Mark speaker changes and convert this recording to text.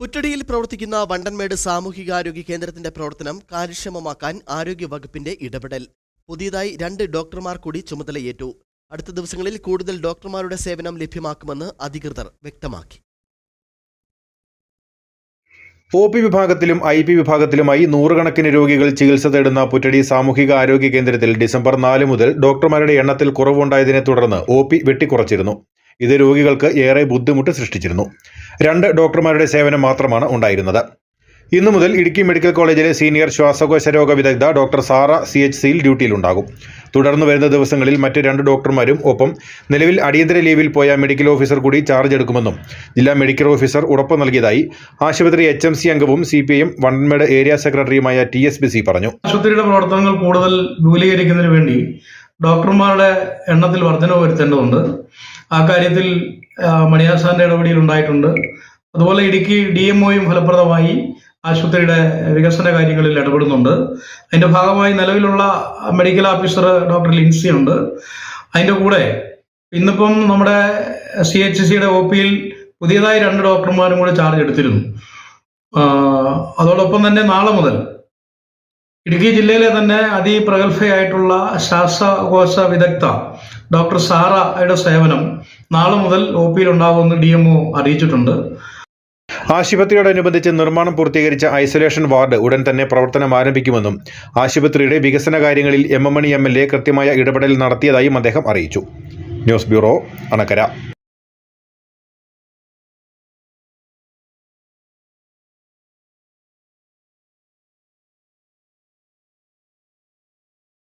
Speaker 1: പുറ്റടിയിൽ പ്രവർത്തിക്കുന്ന വണ്ടൻമേട് സാമൂഹികാരോഗ്യ കേന്ദ്രത്തിന്റെ പ്രവർത്തനം കാര്യക്ഷമമാക്കാൻ ആരോഗ്യ വകുപ്പിന്റെ ഇടപെടൽ. പുതിയതായി രണ്ട് ഡോക്ടർമാർ കൂടി ചുമതലയേറ്റു. അടുത്ത ദിവസങ്ങളിൽ കൂടുതൽ ഡോക്ടർമാരുടെ സേവനം ലഭ്യമാക്കുമെന്ന് അധികൃതർ വ്യക്തമാക്കി.
Speaker 2: ഒ പി വിഭാഗത്തിലും ഐ പി വിഭാഗത്തിലുമായി നൂറുകണക്കിന് രോഗികൾ ചികിത്സ തേടുന്ന പുറ്റടി സാമൂഹിക ആരോഗ്യ കേന്ദ്രത്തിൽ ഡിസംബർ നാല് മുതൽ ഡോക്ടർമാരുടെ എണ്ണത്തിൽ കുറവുണ്ടായതിനെ തുടർന്ന് ഒ പി വെട്ടിക്കുറച്ചിരുന്നു. ഇത് രോഗികൾക്ക് ഏറെ ബുദ്ധിമുട്ട് സൃഷ്ടിച്ചിരുന്നു. രണ്ട് ഡോക്ടർമാരുടെ സേവനം മാത്രമാണ് ഉണ്ടായിരുന്നത്. ഇന്നു മുതൽ ഇടുക്കി മെഡിക്കൽ കോളേജിലെ സീനിയർ ശ്വാസകോശ രോഗ വിദഗ്ധ ഡോക്ടർ സാറ സി എച്ച് സിയിൽ ഡ്യൂട്ടിയിലുണ്ടാകും. തുടർന്ന് വരുന്ന ദിവസങ്ങളിൽ മറ്റ് രണ്ട് ഡോക്ടർമാരും ഒപ്പം നിലവിൽ അടിയന്തര ലീവിൽ പോയ മെഡിക്കൽ ഓഫീസർ കൂടി ചാർജ് എടുക്കുമെന്നും ജില്ലാ മെഡിക്കൽ ഓഫീസർ ഉറപ്പ് നൽകിയതായി ആശുപത്രി എച്ച് എം സി അംഗവും C P M Vandanmedu area സെക്രട്ടറിയുമായ ടി എസ് ബി സി പറഞ്ഞു.
Speaker 3: ആശുപത്രിയുടെ പ്രവർത്തനങ്ങൾ കൂടുതൽ വിപുലീകരിക്കുന്നതിന് വേണ്ടി ഡോക്ടർമാരുടെ എണ്ണത്തിൽ വർധനവ് വരുത്തേണ്ടതുണ്ട്. ആ കാര്യത്തിൽ മണിയാർ സാറിന്റെ ഇടപെടൽ ഉണ്ടായിട്ടുണ്ട്. അതുപോലെ ഇടുക്കി ഡി എം ഒയും ഫലപ്രദമായി ആശുപത്രിയുടെ വികസന കാര്യങ്ങളിൽ ഇടപെടുന്നുണ്ട്. അതിന്റെ ഭാഗമായി നിലവിലുള്ള മെഡിക്കൽ ഓഫീസർ ഡോക്ടർ ലിൻസി ഉണ്ട്. അതിന്റെ കൂടെ ഇന്നിപ്പം നമ്മുടെ സി എച്ച് സിയുടെ ഒ പിയിൽ പുതിയതായി രണ്ട് ഡോക്ടർമാരും കൂടെ ചാർജ് എടുത്തിരുന്നു. അതോടൊപ്പം തന്നെ നാളെ മുതൽ ഇടുക്കി ജില്ലയിലെ തന്നെ അതിപ്രഗത്ഭയായിട്ടുള്ള ശ്വാസകോശ വിദഗ്ധ ഡോക്ടർ സാറയുടെ സേവനം നാളെ മുതൽ ഒ പിയിൽ ഉണ്ടാകുമെന്ന് ഡി എം അറിയിച്ചിട്ടുണ്ട്.
Speaker 2: ആശുപത്രിയോടനുബന്ധിച്ച് നിർമ്മാണം പൂർത്തീകരിച്ച ഐസൊലേഷൻ വാർഡ് ഉടൻ തന്നെ പ്രവർത്തനം ആരംഭിക്കുമെന്നും ആശുപത്രിയുടെ വികസന കാര്യങ്ങളിൽ M M Mani M L A കൃത്യമായ ഇടപെടൽ നടത്തിയതായും അദ്ദേഹം അറിയിച്ചു. News bureau Anakkara.